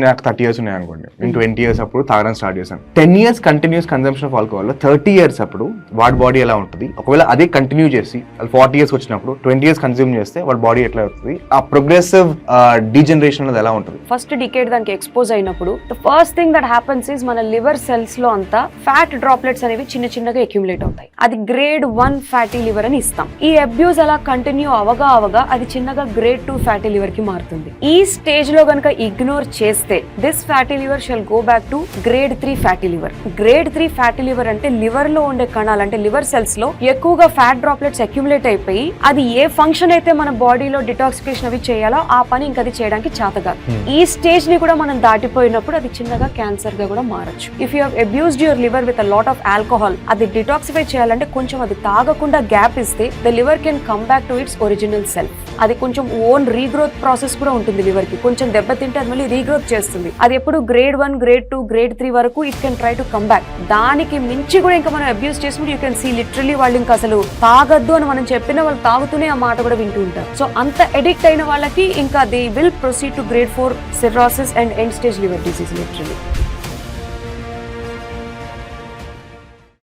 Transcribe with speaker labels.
Speaker 1: నాకు thirty years ఉన్నాయి అనుకోండి. నేను ట్వంటీ ఇయర్స్ అప్పుడు తాగడం స్టార్ట్ చేశాను. Ten years continuous consumption of alcohol thirty years అప్పుడు వాడి బాడీ ఎలా ఉంటుంది? ఒకవేళ అదే కంటిన్యూ చేసి ఫార్టీ ఇయర్స్ వచ్చినప్పుడు ట్వంటీ ఇయర్స్ కన్స్యూమ్ చేస్తే వాడి బాడీ ఎట్లా అవుతుంది ఆ ప్రోగ్రెసివ్ డీజనరేషన్ అనేది ఎలా ఉంటుంది?
Speaker 2: ఫస్ట్ డికేట్ దానికి ఎక్స్పోజ్ అయినప్పుడు the first thing that happens is మన లివర్ సెల్స్లో అంతా ఫ్యాట్ డ్రాప్లెట్స్ అనేవి చిన్న చిన్నగా అక్యుములేట్ అవుతాయి. అది గ్రేడ్ వన్ ఫ్యాటీ లివర్ అని ఇస్తాం. ఈ అబ్యూస్ అలా కంటిన్యూ అవగా అవగా అది చిన్నగా గ్రేడ్ టూ ఫ్యాటీ లివర్కి మారుతుంది. ఈ స్టేజ్లో గనుక ఇగ్నోర్ చేస్తే this fatty liver shall go back to grade three fatty liver grade three fatty liver అంటే లివర్లో ఉండే కణాలు అంటే లివర్ సెల్స్లో ఎక్కువగా ఫ్యాట్ డ్రాప్లెట్స్ అక్యుములేట్ అయిపోయి అది ఏ ఫంక్షన్ అయితే మన బాడీలో డిటాక్సిఫికేషన్ అవి చేయాలో ఆ పని ఇంకా అది చేయడానికి చేతగాదు. ఈ స్టేజ్ని కూడా మనం దాటిపోయినప్పుడు అది చిన్నగా క్యాన్సర్గా కూడా మారచ్చు. If you abused your liver with a lot of alcohol అది డిటాక్సిఫై చేయాలంటే కొంచెం అది తాగకుండా గ్యాప్ ఇస్తే the liver can come back to its original self అది కొంచెం ఓన్ రీగ్రోత్ ప్రాసెస్ కూడా ఉంటుంది లివర్కి కొంచెం దెబ్బతింటే అది మళ్ళీ రీగ్రోత్ చేస్తుంది. అది ఎప్పుడు grade one grade two grade three వరకు it can try to come back దానికి మించి కూడా ఇంకా మనం అబ్యూస్ చేసుకుంటే యూ కెన్ సీ లిటరలీ వాళ్ళు ఇంకా అసలు తాగద్దు అని మనం చెప్పిన వాళ్ళు తాగుతూనే ఆ మాట కూడా వింటూ ఉంటారు. సో అంత ఎడిక్ట్ అయిన వాళ్ళకి ఇంకా they will proceed to grade four cirrhosis and end stage liver disease literally